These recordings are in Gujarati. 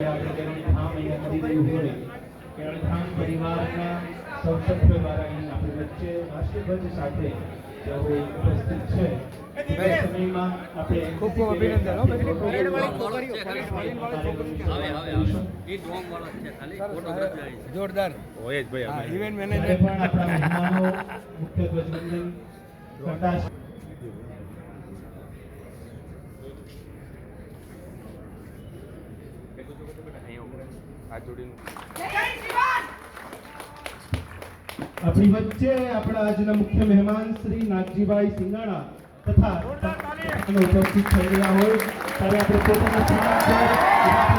આપણે કેરળધામ અહીંયા કરી રહ્યું હોય કેરળધામ પરિવારના સૌ સભ્યો દ્વારા અહીં આપણી વચ્ચે રાષ્ટ્રધ્વજ સાથે તેઓ ઉપસ્થિત છે સમયમાં આપણે ખૂબ ખૂબ અભિનંદન હો બેન. આવે આવે આવે એ ડોમ વાળો જ છે ખાલી ફોટોગ્રાફી આવી છે જોરદાર હોય જ ભાઈ ઇવેન્ટ મેનેજર પણ આપણા મહેમાનો મુખ્ય ધ્વજવંદન છે આપણી વચ્ચે આપણા આજના મુખ્ય મહેમાન શ્રી નાગજીભાઈ સિંગાણા તથા અને ઉપસ્થિત થઈ રહ્યા હોય. ત્યારે આપણે પોતાના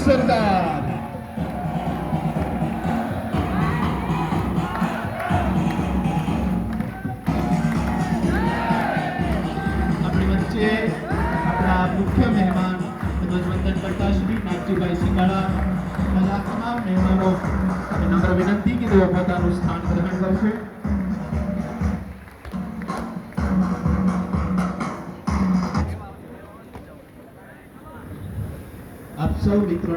સરદાર આપણી વચ્ચે આપણા મુખ્ય મહેમાન ધ્વજવંદન કરતા શ્રી નાગજીભાઈ સિંગાળા તથા તમામ મહેમાનો નમ્ર વિનંતી કે તેઓ પોતાનું સ્થાન ગ્રહણ કરશે. આપ સૌ મિત્રો